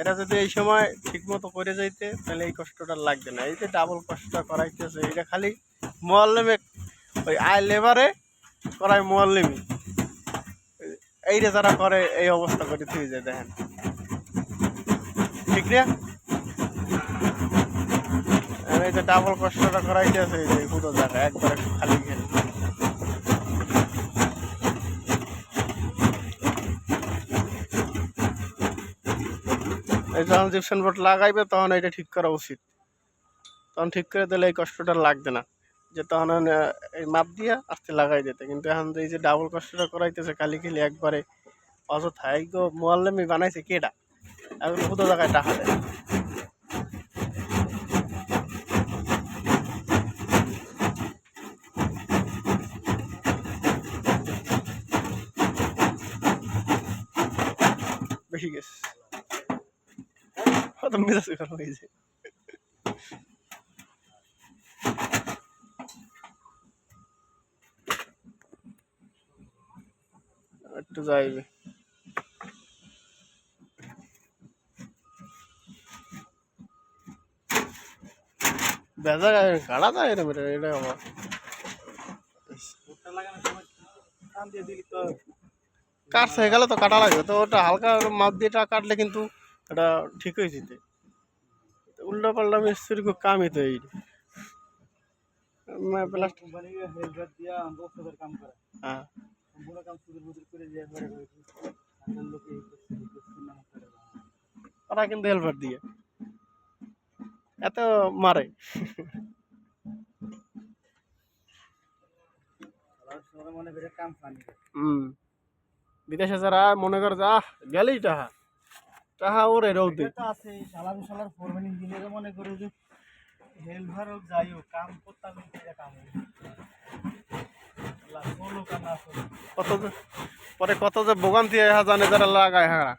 এটা যদি এই সময় ঠিক মতো করে যাইতে, তাহলে এই কষ্টটা লাগবে না। এই যে ডাবল কষ্টটা করাইতেছে, এটা খালি মোয়াল্লেমে ওই আয় লেবারে করায় মোয়াল্লেমি এইটা যারা করে, এই অবস্থা করে তুই যায়, দেখেন। ঠিক না? এই যে ডাবল কষ্টটা করাইতেছে, এই যে পুরো জায়গা, একবার খালি যখন বোর্ড লাগাইবে, তখন এটা ঠিক করা উচিত। তখন ঠিক করে দিলে এই কষ্টটা লাগবে না। যে তখন এই মাপ দিয়ে আস্তে লাগাই দিতে। কিন্তু এখন এই যে ডাবল কষ্টটা করাইতেছে, খালি খেলি একবারে অযথা এই তো মোয়াল্লেমি বানাইছে কেটা এখন কোথাও জায়গায় টাকা দেয়। বেশি গেছে। কত মেজাজ গরম হয়েছে একটু যাইবে বেজা গাড়া যায় এরম এটা এটা আমার কাটছে হয়ে গেলে তো কাটা লাগবে তো ওটা হালকা মাপ দিয়ে কাটলে কিন্তু এটা ঠিক হয়ে যেতে উল্টা পাল্টা মিস্ত্রি খুব কামই তো এই। করে হ্যাঁ। ওরা কিন্তু হেলমেট দিয়ে। এত মারে। মনে বিদেশে যারা মনে করে যে আহ গেলেই টাহা টাহা ওরে রৌদে এটা তো আছে শালার শালার ফোরম্যান ইঞ্জিনিয়ার মনে করে যে হেলভার হোক যাই হোক কাম করতাম কত যে পরে কত যে বোগান দিয়ে জানে যারা লাগায় হ্যাঁ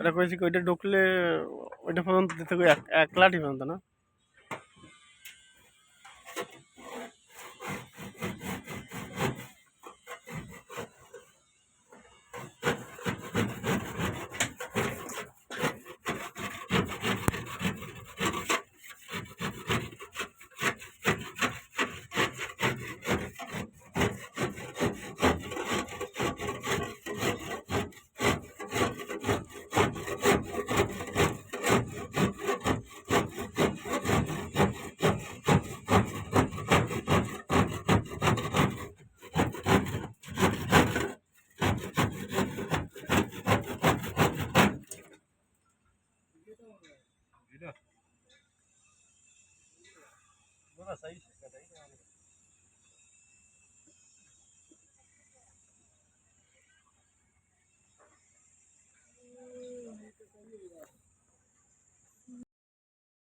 এটা কইছি কি ওইটা ঢুকলে ওইটা পর্যন্ত দিতে এক এক লাঠি পর্যন্ত না? बोला सही से